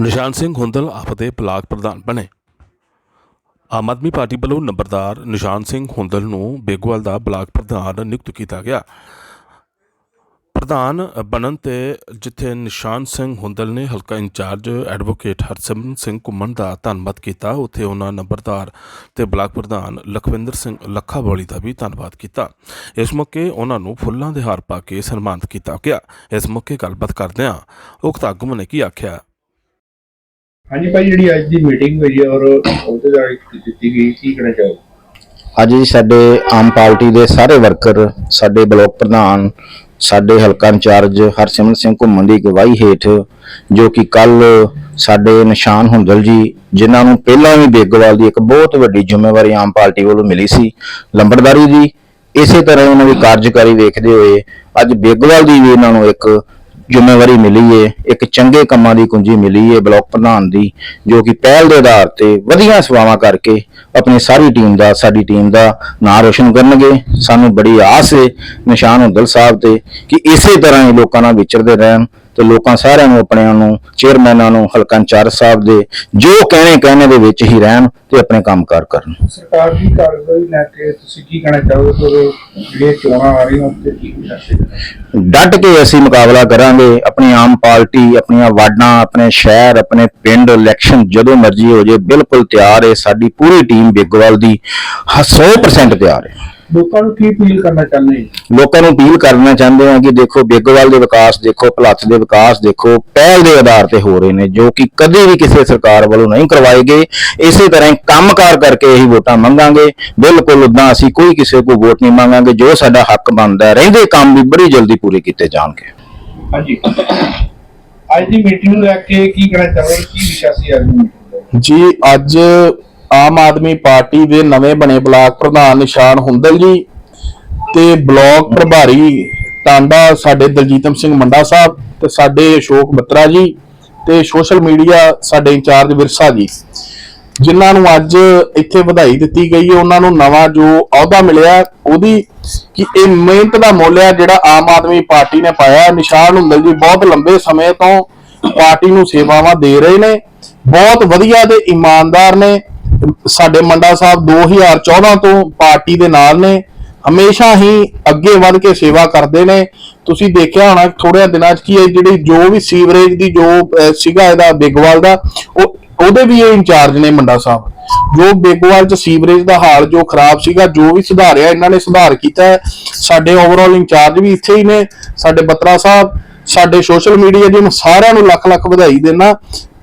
ਨਿਸ਼ਾਨ ਸਿੰਘ ਹੁੰਦਲ ਆਪ ਦੇ ਬਲਾਕ ਪ੍ਰਧਾਨ ਬਣੇ। ਆਮ ਆਦਮੀ ਪਾਰਟੀ ਵੱਲੋਂ ਨੰਬਰਦਾਰ ਨਿਸ਼ਾਨ ਸਿੰਘ ਹੁੰਦਲ ਨੂੰ ਬੇਗਵਾਲ ਦਾ ਬਲਾਕ ਪ੍ਰਧਾਨ ਨਿਯੁਕਤ ਕੀਤਾ ਗਿਆ। ਪ੍ਰਧਾਨ ਬਣਨ ਤੇ ਜਿੱਥੇ ਨਿਸ਼ਾਨ ਸਿੰਘ ਹੁੰਦਲ ਨੇ ਹਲਕਾ ਇੰਚਾਰਜ ਐਡਵੋਕੇਟ ਹਰਸਿਮਰਨ ਸਿੰਘ ਘੁੰਮਣ ਦਾ ਧੰਨਵਾਦ ਕੀਤਾ, ਉੱਥੇ ਉਹਨਾਂ ਨੰਬਰਦਾਰ ਤੇ ਬਲਾਕ ਪ੍ਰਧਾਨ ਲਖਵਿੰਦਰ ਸਿੰਘ ਲੱਖਾਵਾਲੀ ਦਾ ਵੀ ਧੰਨਵਾਦ ਕੀਤਾ। ਇਸ ਮੌਕੇ ਉਹਨਾਂ ਨੂੰ ਫੁੱਲਾਂ ਦੇ ਹਾਰ ਪਾ ਕੇ ਸਨਮਾਨਿਤ ਕੀਤਾ ਗਿਆ। ਇਸ ਮੌਕੇ ਗੱਲਬਾਤ ਕਰਦਿਆਂ ਉਕਤ ਆਗੂ ਨੇ ਕੀ ਆਖਿਆ? ਹਾਂਜੀ ਭਾਈ, ਜਿਹੜੀ ਅੱਜ ਦੀ ਮੀਟਿੰਗ ਹੋਈ ਹੈ ਔਰ ਉਹਦੇ ਨਾਲ ਦਿੱਤੀ ਗਈ, ਕੀ ਕਹਿਣਾ ਚਾਹੋ ਅੱਜ ਜੀ ਸਾਡੇ ਆਮ ਪਾਰਟੀ ਦੇ ਸਾਰੇ ਵਰਕਰ, ਸਾਡੇ ਬਲਾਕ ਪ੍ਰਧਾਨ, ਸਾਡੇ ਹਲਕਾ ਇੰਚਾਰਜ ਹਰਸਿਮਰਨ ਸਿੰਘ ਘੁੰਮਣ ਦੀ ਅਗਵਾਈ ਹੇਠ, ਜੋ ਕਿ ਕੱਲ ਸਾਡੇ ਨਿਸ਼ਾਨ ਹੁੰਦਲ ਜੀ, ਜਿਨ੍ਹਾਂ ਨੂੰ ਪਹਿਲਾਂ ਵੀ ਬੇਗਵਾਲ ਦੀ ਇੱਕ ਬਹੁਤ ਵੱਡੀ ਜ਼ਿੰਮੇਵਾਰੀ ਆਮ ਪਾਰਟੀ ਵੱਲੋਂ ਮਿਲੀ ਸੀ, ਲੰਬੜਦਾਰੀ ਦੀ, ਇਸੇ ਤਰ੍ਹਾਂ ਉਹਨਾਂ ਦੀ ਕਾਰਜਕਾਰੀ ਵੇਖਦੇ ਹੋਏ ਅੱਜ ਬੇਗਵਾਲ ਦੀ ਵੀ ਇਹਨਾਂ ਨੂੰ ਇੱਕ ਜ਼ਿੰਮੇਵਾਰੀ ਮਿਲੀ ਏ, ਇੱਕ ਚੰਗੇ ਕੰਮਾਂ ਦੀ ਕੁੰਜੀ ਮਿਲੀ ਏ, ਬਲਾਕ ਪ੍ਰਧਾਨ ਦੀ, ਜੋ ਕਿ ਪਹਿਲ ਦੇ ਆਧਾਰ ਤੇ ਵਧੀਆ ਸੇਵਾਵਾਂ ਕਰਕੇ ਆਪਣੀ ਸਾਰੀ ਟੀਮ ਦਾ, ਸਾਡੀ ਟੀਮ ਦਾ ਨਾਂ ਰੋਸ਼ਨ ਕਰਨਗੇ। ਸਾਨੂੰ ਬੜੀ ਆਸ ਏ, ਨਿਸ਼ਾਨ ਹੁੰਦਲ ਸਾਹਿਬ ਤੇ, ਕਿ ਇਸੇ ਤਰ੍ਹਾਂ ਹੀ ਲੋਕਾਂ ਨਾਲ ਵਿਚਰਦੇ ਰਹਿਣ। ਤੇ ਲੋਕਾਂ ਸਾਰਿਆਂ ਨੂੰ ਆਪਣਿਆਂ ਨੂੰ ਚੇਅਰਮੈਨਾਂ ਨੂੰ ਹਲਕਾ ਇੰਚਾਰਜ ਸਾਹਿਬ ਦੇ ਜੋ ਕਹਿਣੇ ਕਹਿਣੇ ਦੇ ਵਿੱਚ ਹੀ ਰਹਿਣ ਤੇ ਆਪਣੇ ਕੰਮਕਾਰ ਕਰਨ। ਸਰਕਾਰ ਦੀ ਕਾਰਗੁਜ਼ਾਰੀ ਲੈ ਕੇ ਤੁਸੀਂ ਕੀ ਕਹਿਣਾ ਚਾਹੋਗੇ ਔਰ ਜਿਹੜੀਆਂ ਚੋਣਾਂ ਆ ਰਹੀਆਂ ਉੱਤੇ ਕੀ ਮੈਸੇਜ ਡਟ ਕੇ ਅਸੀਂ ਮੁਕਾਬਲਾ ਕਰਾਂਗੇ ਆਪਣੀ ਆਮ ਪਾਰਟੀ ਆਪਣੀਆਂ ਵਾਰਡਾਂ ਆਪਣੇ ਸ਼ਹਿਰ ਆਪਣੇ ਪਿੰਡ ਇਲੈਕਸ਼ਨ ਜਦੋਂ ਮਰਜ਼ੀ ਹੋ ਜੇ ਬਿਲਕੁਲ ਤਿਆਰ ਹੈ ਸਾਡੀ ਪੂਰੀ ਟੀਮ ਬਿੱਗਵਾਲ ਦੀ ਹ- 100% ਤਿਆਰ ਹੈ। ਲੋਕਾਂ ਨੂੰ ਕੀ ਅਪੀਲ ਕਰਨਾ ਚਾਹੁੰਦੇ ਹੋ? ਲੋਕਾਂ ਨੂੰ ਅਪੀਲ ਕਰਨਾ ਚਾਹੁੰਦੇ ਹਾਂ ਕਿ ਦੇਖੋ ਬਿੱਗਵਾਲ ਦੇ ਵਿਕਾਸ ਦੇਖੋ ਭਲੱਥ ਦੇ ਵਿਕਾਸ ਦੇਖੋ ਪਹਿਲ ਦੇ ਆਧਾਰ ਤੇ ਹੋ ਰਹੇ ਨੇ ਜੋ ਕਿ ਕਦੇ ਵੀ ਕਿਸੇ ਸਰਕਾਰ ਵੱਲੋਂ ਨਹੀਂ ਕਰਵਾਏ ਗਏ ਇਸੇ ਤਰ੍ਹਾਂ ਹੀ ਕੰਮਕਾਰ ਕਰਕੇ ਇਹੀ ਵੋਟਾਂ ਮੰਗਾਂਗੇ। ਬਿਲਕੁਲ ਉਦਾਂ ਅਸੀਂ ਕੋਈ ਕਿਸੇ ਕੋ ਵੋਟ ਨਹੀਂ ਮੰਗਾਂਗੇ ਜੋ ਸਾਡਾ ਹੱਕ ਬਣਦਾ ਹੈ ਰਹਿੰਦੇ ਕੰਮ ਵੀ ਬੜੀ ਜਲਦੀ ਪੂਰੇ ਕੀਤੇ ਜਾਣਗੇ। ਹਾਂਜੀ। ਅੱਜ ਦੀ ਮੀਟਿੰਗ ਨੂੰ ਲੈ ਕੇ ਕੀ ਕਹਿਣਾ ਚਾਹੋਗੇ? ਕੀ ਵਿਸ਼ਾ ਸੀ ਅੱਜ ਦਾ? ਜੀ ਅੱਜ ਆਮ ਆਦਮੀ ਪਾਰਟੀ ਦੇ ਨਵੇਂ ਬਣੇ ਬਲਾਕ ਪ੍ਰਧਾਨ ਨਿਸ਼ਾਨ ਹੁੰਦਲ ਜੀ ਤੇ ਬਲਾਕ ਪ੍ਰਭਾਰੀ ਟਾਂਡਾ ਸਾਡੇ ਦਲਜੀਤਮ ਸਿੰਘ ਮੰਡਾ ਸਾਹਿਬ ਤੇ ਸਾਡੇ ਅਸ਼ੋਕ ਬੱਤਰਾ ਜੀ ਤੇ ਸੋਸ਼ਲ ਮੀਡੀਆ ਸਾਡੇ ਇੰਚਾਰਜ ਵਿਰਸਾ ਜੀ। ਜਿਨ੍ਹਾਂ ਨੂੰ ਅੱਜ ਇੱਥੇ ਵਧਾਈ ਦਿੱਤੀ ਗਈ ਹੈ, ਉਹਨਾਂ ਨੂੰ ਨਵਾਂ ਜੋ ਅਹੁਦਾ ਮਿਲਿਆ, ਉਹਦੀ ਕਿ ਇਹ ਮਿਹਨਤ ਦਾ ਮੁੱਲ ਹੈ ਜਿਹੜਾ ਆਮ ਆਦਮੀ ਪਾਰਟੀ ਨੇ ਪਾਇਆ। ਨਿਸ਼ਾਨ ਹੁੰਦਲ ਜੀ ਬਹੁਤ ਲੰਬੇ ਸਮੇਂ ਤੋਂ ਪਾਰਟੀ ਨੂੰ ਸੇਵਾਵਾਂ ਦੇ ਰਹੇ ਨੇ, ਬਹੁਤ ਵਧੀਆ ਤੇ ਇਮਾਨਦਾਰ ਨੇ। ਸਾਡੇ ਮੰਡਾ ਸਾਹਿਬ 2014 ਤੋਂ ਪਾਰਟੀ ਦੇ ਨਾਲ ਨੇ। ਹਮੇਸ਼ਾ ਹੀ ਅੱਗੇ ਵੱਧ ਕੇ ਸੇਵਾ ਕਰਦੇ ਨੇ। ਤੁਸੀਂ ਦੇਖਿਆ ਹੋਣਾ ਥੋੜ੍ਹੇ ਦਿਨਾਂ 'ਚ ਕੀ ਹੈ ਜਿਹੜੀ ਜੋ ਵੀ ਸੀਵਰੇਜ ਦੀ ਜੋ ਸੀਗਾ ਇਹਦਾ ਬਿਗਵਾਲ ਦਾ, ਉਹ, ਉਹਦੇ ਵੀ ਇਹ ਇੰਚਾਰਜ ਨੇ ਮੰਡਾ ਸਾਹਿਬ। ਜੋ ਬੇਗੋਵਾਲ ਚ ਸੀਵਰੇਜ ਦਾ ਹਾਲ ਜੋ ਖਰਾਬ ਸੀਗਾ, ਜੋ ਵੀ ਸੁਧਾਰਿਆ ਇਹਨਾਂ ਨੇ ਸੁਧਾਰ ਕੀਤਾ ਹੈ। ਸਾਡੇ ਓਵਰਆਲ ਇੰਚਾਰਜ ਵੀ ਇੱਥੇ ਹੀ ਨੇ। ਸਾਡੇ ਬਤਰਾ ਸਾਹਿਬ, ਸਾਡੇ ਸੋਸ਼ਲ ਮੀਡੀਆ ਜੀ ਨੂੰ ਸਾਰਿਆਂ ਨੂੰ ਲੱਖ ਲੱਖ ਵਧਾਈ ਦੇਣਾ।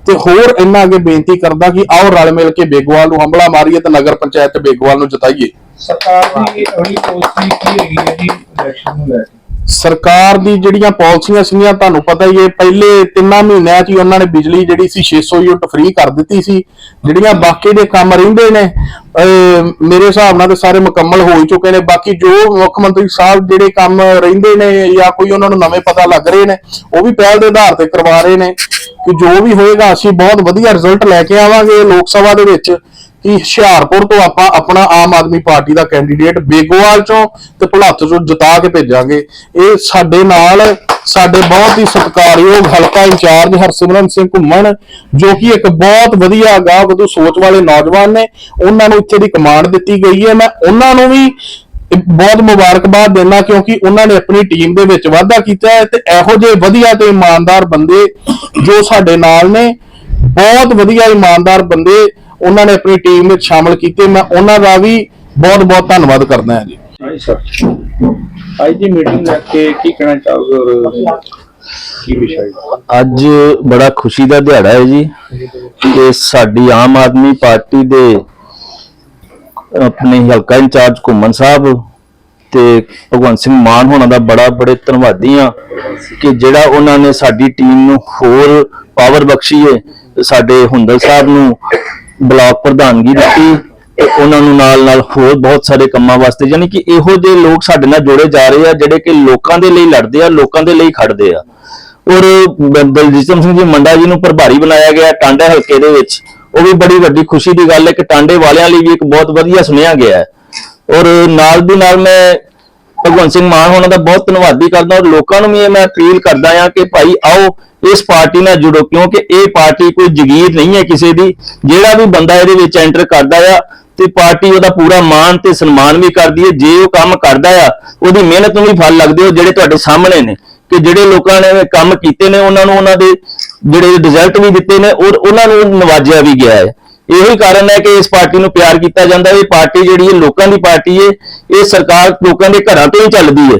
ਤੇ ਹੋਰ ਇਹਨਾਂ ਅੱਗੇ ਬੇਨਤੀ ਕਰਦਾ ਕਿ ਆਓ ਰਲ ਮਿਲ ਕੇ ਬੇਗਵਾਲ ਨੂੰ ਹੰਬਲਾ ਮਾਰੀਏ ਤੇ ਨਗਰ ਪੰਚਾਇਤ ਬੇਗਵਾਲ ਨੂੰ ਜਿਤਾਈਏ। ਸਰਕਾਰ ਦੀ ਅਗਲੀ ਪਾਲਿਸੀ ਕੀ ਹੈਗੀ ਹੈ ਜੀ? ਇਲੈਕਸ਼ਨ ਨੂੰ ਲੈ ਕੇ। ਸਰਕਾਰ ਦੀ ਜਿਹੜੀਆਂ ਪਾਲਿਸੀਆਂ ਸੀਗੀਆਂ, ਤੁਹਾਨੂੰ ਪਤਾ ਹੀ ਹੈ, ਪਹਿਲੇ ਤਿੰਨਾਂ ਮਹੀਨਿਆਂ 'ਚ ਹੀ ਉਹਨਾਂ ਨੇ ਬਿਜਲੀ ਜਿਹੜੀ ਸੀ 600 ਯੂਨਿਟ ਫ੍ਰੀ ਕਰ ਦਿੱਤੀ ਸੀ। ਜਿਹੜੀਆਂ ਬਾਕੀ ਦੇ ਕੰਮ ਰਹਿੰਦੇ ਨੇ ਮੇਰੇ ਹਿਸਾਬ ਨਾਲ ਤੇ ਸਾਰੇ ਮੁਕੰਮਲ ਹੋ ਹੀ ਚੁੱਕੇ ਨੇ। ਬਾਕੀ ਜੋ ਮੁੱਖ ਮੰਤਰੀ ਸਾਹਿਬ ਜਿਹੜੇ ਕੰਮ ਰਹਿੰਦੇ ਨੇ ਜਾਂ ਕੋਈ ਉਹਨਾਂ ਨੂੰ ਨਵੇਂ ਪਤਾ ਲੱਗ ਰਹੇ ਨੇ, ਉਹ ਵੀ ਪਹਿਲ ਦੇ ਆਧਾਰ ਤੇ ਕਰਵਾ ਰਹੇ ਨੇ ਕਿ ਜੋ ਵੀ ਹੋਏਗਾ, ਅਸੀਂ ਬਹੁਤ ਵਧੀਆ ਰਿਜ਼ਲਟ ਲੈ ਕੇ ਆਵਾਂਗੇ ਲੋਕ ਸਭਾ ਦੇ ਵਿੱਚ। ਕਿ ਹੁਸ਼ਿਆਰਪੁਰ ਤੋਂ ਆਪਾਂ ਆਪਣਾ ਆਮ ਆਦਮੀ ਪਾਰਟੀ ਦਾ ਕੈਂਡੀਡੇਟ ਬੇਗੋਵਾਲ ਚੋਂ ਤੇ ਭੁਲੱਥ ਚੋਂ ਜਿਤਾ ਕੇ ਭੇਜਾਂਗੇ। ਇਹ ਸਾਡੇ ਨਾਲ ਸਾਡੇ ਬਹੁਤ ਹੀ ਸਤਿਕਾਰਯੋਗ ਹਲਕਾ ਇੰਚਾਰਜ ਹਰਸਿਮਰਨ ਸਿੰਘ ਘੁੰਮਣ, ਜੋ ਕਿ ਇੱਕ ਬਹੁਤ ਵਧੀਆ ਗਾਹ ਵਧੂ ਸੋਚ ਵਾਲੇ ਨੌਜਵਾਨ ਨੇ। ਉਹਨਾਂ ਨੂੰ ਇੱਥੇ ਦੀ ਕਮਾਂਡ ਦਿੱਤੀ ਗਈ ਹੈ। ਮੈਂ ਉਹਨਾਂ ਨੂੰ ਵੀ ਬਹੁਤ ਮੁਬਾਰਕਬਾਦ ਦੇਣਾ ਕਿਉਂਕਿ ਉਹਨਾਂ ਨੇ ਆਪਣੀ ਟੀਮ ਦੇ ਵਿੱਚ ਵਾਧਾ ਕੀਤਾ ਹੈ ਤੇ ਇਹੋ ਜਿਹੇ ਵਧੀਆ ਤੇ ਇਮਾਨਦਾਰ ਬੰਦੇ ਜੋ ਸਾਡੇ ਨਾਲ ਨੇ, ਬਹੁਤ ਵਧੀਆ ਇਮਾਨਦਾਰ ਬੰਦੇ ਉਹਨਾਂ ਨੇ ਆਪਣੀ ਟੀਮ ਵਿੱਚ ਸ਼ਾਮਲ ਕੀਤੇ। ਮੈਂ ਉਹਨਾਂ ਦਾ ਵੀ ਬਹੁਤ ਬਹੁਤ ਧੰਨਵਾਦ ਕਰਦਾ ਹਾਂ ਜੀ। ਹਾਂਜੀ ਸਰ। ਅੱਜ ਦੀ ਮੀਟਿੰਗ ਲੈ ਕੇ ਕੀ ਕਹਿਣਾ ਚਾਹੋਗੇ ਔਰ ਕੀ ਵਿਸ਼ਾ ਹੈ? ਅੱਜ ਬੜਾ ਖੁਸ਼ੀ ਦਾ ਦਿਹਾੜਾ ਹੈ ਜੀ ਕਿ ਸਾਡੀ ਆਮ ਆਦਮੀ ਪਾਰਟੀ ਦੇ ਆਪਣੇ ਹਲਕਾ ਇੰਚਾਰਜ ਘੁੰਮਣ ਸਾਹਿਬ ਤੇ ਭਗਵੰਤ ਸਿੰਘ ਮਾਨ ਹੋਣਾ ਦਾ ਬੜਾ ਬੜੇ ਧੰਨਵਾਦੀ ਆ ਕਿ ਜਿਹੜਾ ਉਹਨਾਂ ਨੇ ਸਾਡੀ ਟੀਮ ਨੂੰ ਹੋਰ ਪਾਵਰ ਬਖਸ਼ੀ ਹੈ ਤੇ ਸਾਡੇ ਹੁੰਦਲ ਸਾਹਿਬ ਨੂੰ ਬਲਾਕ ਪ੍ਰਧਾਨਗੀ ਦਿੱਤੀ ਤੇ ਉਹਨਾਂ ਨੂੰ ਨਾਲ ਨਾਲ ਹੋਰ ਬਹੁਤ ਸਾਰੇ ਕੰਮਾਂ ਵਾਸਤੇ, ਯਾਨੀ ਕਿ ਇਹੋ ਜਿਹੇ ਲੋਕ ਸਾਡੇ ਨਾਲ ਜੁੜੇ ਜਾ ਰਹੇ ਆ, ਜਿਹੜੇ ਕਿ ਲੋਕਾਂ ਦੇ ਲਈ ਲੜਦੇ ਆ, ਲੋਕਾਂ ਦੇ ਲਈ ਖੜਦੇ ਆ। ਔਰ ਬ- ਬਲਜੀਤ ਸਿੰਘ ਜੀ ਮੰਡਾ ਜੀ ਨੂੰ ਪ੍ਰਭਾਰੀ ਬਣਾਇਆ ਗਿਆ ਟਾਂਡਾ ਹਲਕੇ ਦੇ ਵਿੱਚ। ਉਹ ਵੀ ਬੜੀ ਵੱਡੀ ਖੁਸ਼ੀ ਦੀ ਗੱਲ ਹੈ ਕਿ ਟਾਂਡੇ ਵਾਲਿਆਂ ਲਈ ਵੀ ਇੱਕ ਬਹੁਤ ਵਧੀਆ ਸੁਣਿਆ ਗਿਆ ਹੈ। ਔਰ ਨਾਲ ਦੀ ਨਾਲ ਮੈਂ ਭਗਵੰਤ ਸਿੰਘ ਮਾਨ ਉਹਨਾਂ ਦਾ ਬਹੁਤ ਧੰਨਵਾਦੀ ਕਰਦਾ ਔਰ ਲੋਕਾਂ ਨੂੰ ਵੀ ਇਹ ਮੈਂ ਅਪੀਲ ਕਰਦਾ ਆ ਕਿ ਭਾਈ ਆਓ ਇਸ ਪਾਰਟੀ ਨਾਲ ਜੁੜੋ, ਕਿਉਂਕਿ ਇਹ ਪਾਰਟੀ ਕੋਈ ਜਗੀਰ ਨਹੀਂ ਹੈ ਕਿਸੇ ਦੀ। ਜਿਹੜਾ ਵੀ ਬੰਦਾ ਇਹਦੇ ਵਿੱਚ ਐਂਟਰ ਕਰਦਾ ਆ ਤੇ ਪਾਰਟੀ ਉਹਦਾ ਪੂਰਾ ਮਾਣ ਤੇ ਸਨਮਾਨ ਵੀ ਕਰਦੀ ਹੈ। ਜੇ ਉਹ ਕੰਮ ਕਰਦਾ ਆ, ਉਹਦੀ ਮਿਹਨਤ ਨੂੰ ਵੀ ਫਲ ਲੱਗਦੇ ਹੋ ਜਿਹੜੇ ਤੁਹਾਡੇ ਸਾਹਮਣੇ ਨੇ, ਕਿ ਜਿਹੜੇ ਲੋਕਾਂ ਨੇ ਕੰਮ ਕੀਤੇ ਨੇ, ਉਹਨਾਂ ਨੂੰ ਉਹਨਾਂ ਦੇ ਜਿਹੜੇ ਰਿਜ਼ਲਟ ਵੀ ਦਿੱਤੇ ਨੇ, ਔਰ ਉਹਨਾਂ ਨੂੰ ਨਵਾਜਿਆ ਵੀ ਗਿਆ ਹੈ। ਇਹੀ ਕਾਰਨ ਹੈ ਕਿ ਇਸ ਪਾਰਟੀ ਨੂੰ ਪਿਆਰ ਕੀਤਾ ਜਾਂਦਾ ਇਹ ਪਾਰਟੀ ਜਿਹੜੀ ਹੈ, ਲੋਕਾਂ ਦੀ ਪਾਰਟੀ ਹੈ। ਇਹ ਸਰਕਾਰ ਲੋਕਾਂ ਦੇ ਘਰਾਂ ਤੋਂ ਹੀ ਚੱਲਦੀ ਹੈ।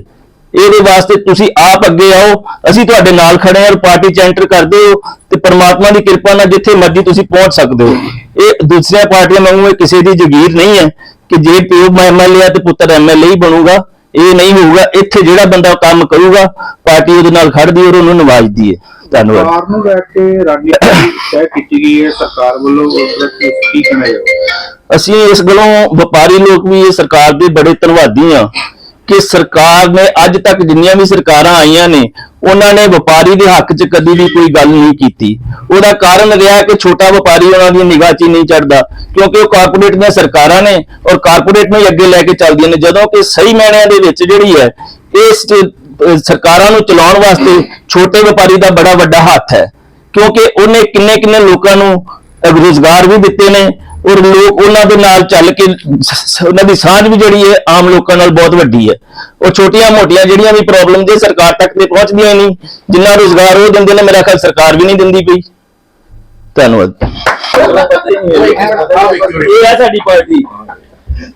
ਇਹਦੇ ਵਾਸਤੇ ਤੁਸੀਂ ਆਪ ਅੱਗੇ ਆਓ। ਅਸੀਂ ਤੁਹਾਡੇ ਨਾਲ ਖੜੇ ਹਾਂ ਪਾਰਟੀ ਚ ਐਂਟਰ ਕਰਦੇ ਹੋ ਤੇ ਪਰਮਾਤਮਾ ਦੀ ਕਿਰਪਾ ਨਾਲ ਜਿੱਥੇ ਮਰਜ਼ੀ ਤੁਸੀਂ ਪਹੁੰਚ ਸਕਦੇ ਹੋ। ਇਹ ਦੂਸਰੀਆਂ ਪਾਰਟੀਆਂ ਵਾਂਗੂ ਇਹ ਕਿਸੇ ਦੀ ਜਗੀਰ ਨਹੀਂ ਹੈ ਕਿ ਜੇ ਪਿਓ ਐਮਐਲਏ ਆ ਤੇ ਪੁੱਤਰ ਐਮਐਲਏ ਹੀ ਬਣੂਗਾ। ਇਹ ਨਹੀਂ ਹੋਊਗਾ। ਇੱਥੇ ਜਿਹੜਾ ਬੰਦਾ ਕੰਮ ਕਰੂਗਾ, ਪਾਰਟੀ ਉਹਦੇ ਨਾਲ ਖੜਦੀ ਔਰ ਉਹਨੂੰ ਨਵਾਜਦੀ ਹੈ। ਧੰਨਵਾਦ। ਸਰਕਾਰ ਨੂੰ ਲੈ ਕੇ ਰਣਨੀਤੀ ਤੈਅ ਕੀਤੀ ਗਈ ਹੈ ਸਰਕਾਰ ਵੱਲੋਂ ਉਸ ਦਾ ਕੀ ਕਹਿਣਾ ਹੈ? ਅਸੀਂ ਇਸ ਗੱਲੋਂ ਵਪਾਰੀ ਲੋਕ ਵੀ ਇਹ ਸਰਕਾਰ ਦੇ ਬੜੇ ਧੰਨਵਾਦੀ ਆ ਕਿ ਸਰਕਾਰ ਨੇ ਅੱਜ ਤੱਕ ਜਿੰਨੀਆਂ ਵੀ ਸਰਕਾਰਾਂ ਆਈਆਂ ਨੇ ਉਹਨਾਂ ਨੇ ਵਪਾਰੀ ਦੇ ਹੱਕ 'ਚ ਕਦੀ ਵੀ ਕੋਈ ਗੱਲ ਨਹੀਂ ਕੀਤੀ। ਉਹਦਾ ਕਾਰਨ ਰਿਹਾ ਕਿ ਛੋਟਾ ਵਪਾਰੀ ਉਹਨਾਂ ਦੀ ਨਿਗਾਹ 'ਚ ਹੀ ਨਹੀਂ ਚੜਦਾ ਕਿਉਂਕਿ ਉਹ ਕਾਰਪੋਰੇਟ ਦੀਆਂ ਸਰਕਾਰਾਂ ਨੇ ਔਰ ਕਾਰਪੋਰੇਟ ਨੂੰ ਹੀ ਅੱਗੇ ਲੈ ਕੇ ਚੱਲਦੀਆਂ ਨੇ। ਜਦੋਂ ਕਿ ਸਹੀ ਮਾਇਨਿਆਂ ਦੇ ਵਿੱਚ ਜਿਹੜੀ ਹੈ ਇਸ ਸਰਕਾਰਾਂ ਨੂੰ ਚਲਾਉਣ ਵਾਸਤੇ ਛੋਟੇ ਵਪਾਰੀ ਦਾ ਬੜਾ ਵੱਡਾ ਹੱਥ ਹੈ। ਕਿਉਂਕਿ ਉਹਨੇ ਕਿੰਨੇ ਕਿੰਨੇ ਲੋਕਾਂ ਨੂੰ ਅਹ, ਵੀ ਦਿੱਤੇ ਨੇ ਔਰ ਲੋਕ ਉਹਨਾਂ ਦੇ ਨਾਲ ਚੱਲ ਕੇ ਉਹਨਾਂ ਦੀ ਸਾਂਝ ਵੀ ਜਿਹੜੀ ਹੈ ਆਮ ਲੋਕਾਂ ਨਾਲ ਬਹੁਤ ਵੱਡੀ ਹੈ। ਉਹ ਛੋਟੀਆਂ ਮੋਟੀਆਂ ਜਿਹੜੀਆਂ ਵੀ ਪ੍ਰੋਬਲਮ ਜੇ ਸਰਕਾਰ ਤੱਕ ਤੇ ਪਹੁੰਚਦੀਆਂ ਹੀ ਨਹੀਂ ਜਿੰਨਾ ਰੁਜ਼ਗਾਰ ਉਹ ਦਿੰਦੇ ਨੇ ਮੇਰਾ ਖਿਆਲ ਸਰਕਾਰ ਵੀ ਨਹੀਂ ਦਿੰਦੀ ਪਈ ਧੰਨਵਾਦ। ਇਹ ਹੈ ਸਾਡੀ ਪਾਰਟੀ।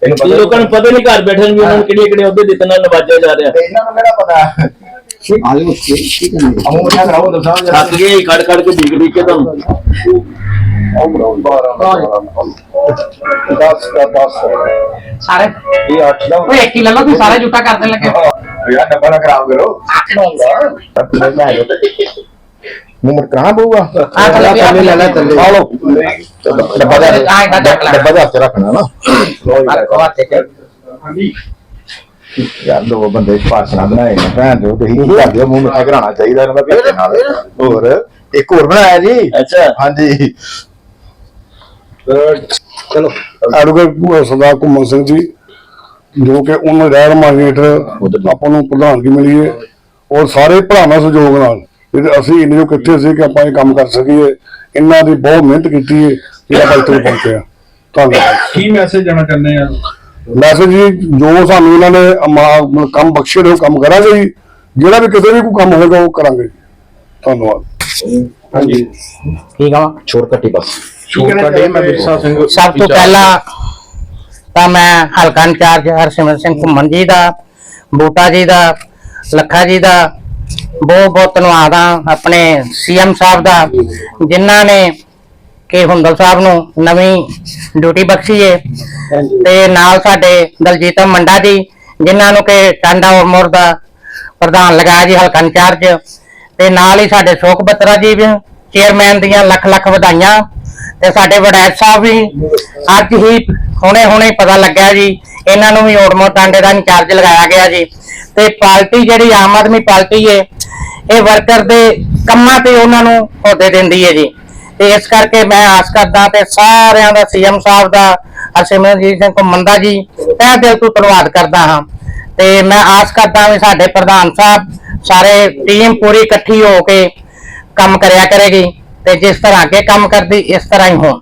ਇਹ ਲੋਕਾਂ ਨੂੰ ਪਤਾ ਨਹੀਂ ਘਰ ਬੈਠਣ ਵੀ ਉਹਨਾਂ ਨੂੰ ਕਿਹੜੇ ਕਿਹੜੇ ਅਹੁਦੇ ਦਿੱਤੇ ਨਾਲ ਨਵਾਜਿਆ ਜਾ ਰਿਹਾ। ਇਹਨਾਂ ਨੂੰ ਕਿਹੜਾ ਪਤਾ? ਆਲੂ ਕੀ ਕਰਨੀ ਅਮੂ ਨਾ ਕਰਾਓ ਦੱਸਾਂ ਥੱਕ ਗਏ ਖੜ ਖੜ ਕੇ ਡੀਕ ਡੀਕ ਕੇ ਤੁਹਾਨੂੰ। ਦਸ ਦਾ 10 ਸਾਰੇ? ਇਹ 8 ਦਾ ਓਏ ਇੱਕ ਹੀ ਲੈ ਲਓ ਤੁਸੀਂ ਸਾਰੇ ਜੁੱਟਾ ਕਰ ਦੇਣ ਲੱਗੇ। ਯਾਰ ਡੱਬਾ ਨਾ ਖਰਾਬ ਕਰੋ ਮੁੰਮਰ ਕਹਾਂ ਬੂਗਾ ਆ ਥੱਲੇ ਪਿਆ, ਥੱਲੇ ਲੈ ਲੈ, ਥੱਲੇ। ਆ ਲਓ। ਡੱਬਾ ਦਾ ਆ ਇਹਦਾ ਚੱਕ ਲੈ। ਡੱਬਾ ਦਾ ਹੱਥ 'ਚ। ਰੱਖਣਾ ਨਾ ਯਾਰ ਦੋ ਬੰਦੇ ਪਾਸਣਾ ਬਣਾਏ ਨੇ ਭੈਣ ਜੋ ਤੁਸੀਂ ਕੀ ਕਰਦੇ ਹੋ ਮੂੰਹ ਮਿੱਠਾ ਕਰਾਉਣਾ ਚਾਹੀਦਾ ਇਹਨਾਂ ਦਾ ਪਿੱਛੇ ਨਾਲ। ਹੋਰ ਇੱਕ ਹੋਰ ਬਣਾਇਆ ਜੀ? ਅੱਛਾ। ਹਾਂਜੀ। ਚਲੋ। ਐਡਵੋਕੇਟ ਸਰਦਾਰ ਘੁੰਮਣ ਸਿੰਘ ਜੀ ਜੋ ਕਿ ਉਹਨਾਂ ਰਹਿਣ ਮਾਰਕੀਟ ਆਪਾਂ ਨੂੰ ਪ੍ਰਧਾਨਗੀ ਮਿਲੀ ਹੈ ਔਰ ਸਾਰੇ ਭਰਾਵਾਂ ਸਹਿਯੋਗ ਨਾਲ। ਜਿਹੜੇ ਅਸੀਂ ਇੰਨੇ ਜੋ ਇਕੱਠੇ ਸੀ ਕਿ ਆਪਾਂ ਇਹ ਕੰਮ ਕਰ ਸਕੀਏ। ਇਹਨਾਂ ਦੀ ਬਹੁਤ ਮਿਹਨਤ ਕੀਤੀ ਹੈ ਕਿ ਆਪਾਂ ਇੱਥੇ ਪਹੁੰਚੇ ਆ ਧੰਨਵਾਦ। ਕੀ ਮੈਸੇਜ ਦੇਣਾ ਚਾਹੁੰਦੇ ਆ? ਮੈਸੇਜ ਜੀ ਜੋ ਸਾਨੂੰ ਇਹਨਾਂ ਨੇ ਕੰਮ ਬਖਸ਼ੇ ਨੇ ਉਹ ਕੰਮ ਕਰਾਂਗੇ ਜੀ। ਜਿਹੜਾ ਵੀ ਕਿਤੇ ਵੀ ਕੋਈ ਕੰਮ ਹੋਵੇਗਾ ਉਹ ਕਰਾਂਗੇ। ਧੰਨਵਾਦ। ਹਾਂਜੀ। ਠੀਕ ਆ ਛੋੜ ਕੱਟੀ ਬਸ। ਛੋਟਾ ਡੇ ਮੈਂ ਵਿਰਸਾ ਸਿੰਘ ਸਭ ਤੋਂ ਪਹਿਲਾਂ ਤਾਂ ਮੈਂ ਹਲਕਾ ਇੰਚਾਰਜ ਹਰਸਿਮਰਤ ਸਿੰਘ ਘੁੰਮਣ ਜੀ ਦਾ ਬੂਟਾ ਜੀ ਦਾ ਲੱਖਾ ਜੀ ਦਾ ਬਹੁਤ ਬਹੁਤ ਧੰਨਵਾਦ ਆ ਆਪਣੇ ਸੀਐਮ ਸਾਹਿਬ ਦਾ ਜਿਨ੍ਹਾਂ ਨੇ ਕਿ ਹੁੰਦਲ ਸਾਹਿਬ ਨੂੰ ਨਵੀਂ ਡਿਊਟੀ ਬਖਸ਼ੀ ਏ। ਤੇ ਨਾਲ ਸਾਡੇ ਦਲਜੀਤ ਮੰਡਾ ਜੀ ਜਿਨ੍ਹਾਂ ਨੂੰ ਕਿ ਟਾਂਡਾ ਉਮਰ ਦਾ ਪ੍ਰਧਾਨ ਲਗਾਇਆ ਜੀ ਹਲਕਾ ਇੰਚਾਰਜ। ਤੇ ਨਾਲ ਹੀ ਸਾਡੇ ਸ਼ੋਕ ਬੱਤਰਾ ਜੀ ਵੀ ਚੇਅਰਮੈਨ ਦੀਆਂ ਲੱਖ ਲੱਖ ਵਧਾਈਆਂ। ਤੇ ਸਾਡੇ ਵਡੈਤ ਸਾਹਿਬ ਵੀ ਅੱਜ ਹੀ ਹੁਣੇ ਹੁਣੇ ਪਤਾ ਲੱਗਿਆ ਜੀ, ਇਹਨਾਂ ਨੂੰ ਵੀ ਓੜਮੋ ਟਾਂਡੇ ਦਾ ਇੰਚਾਰਜ ਲਗਾਇਆ ਗਿਆ ਜੀ। ਤੇ ਪਾਰਟੀ ਜਿਹੜੀ ਆਮ ਆਦਮੀ ਪਾਰਟੀ ਹੈ ਇਹ ਵਰਕਰ ਦੇ ਕੰਮਾਂ ਤੇ ਉਹਨਾਂ ਨੂੰ ਅਹੁਦੇ ਦਿੰਦੀ ਹੈ ਜੀ। ਤੇ ਇਸ ਕਰਕੇ ਮੈਂ ਆਸ ਕਰਦਾ ਤੇ ਸਾਰਿਆਂ ਦਾ ਸੀਐਮ ਸਾਹਿਬ ਦਾ, ਹਰਸਿਮਰਨਜੀਤ ਸਿੰਘ ਘੁੰਮਣ ਦਾ ਜੀ, ਤਹਿ ਦਿਲ ਤੋਂ ਧੰਨਵਾਦ ਕਰਦਾ ਹਾਂ। ਤੇ ਮੈਂ ਆਸ ਕਰਦਾ ਵੀ ਸਾਡੇ ਪ੍ਰਧਾਨ ਸਾਹਿਬ ਸਾਰੇ ਟੀਮ ਪੂਰੀ ਇਕੱਠੀ ਹੋ ਕੇ ਕੰਮ ਕਰਿਆ ਕਰੇਗੀ। ਤੇ ਜਿਸ ਤਰ੍ਹਾਂ ਅੱਗੇ ਕੰਮ ਕਰਦੀ ਇਸ ਤਰ੍ਹਾਂ ਹੀ ਹੋਣ।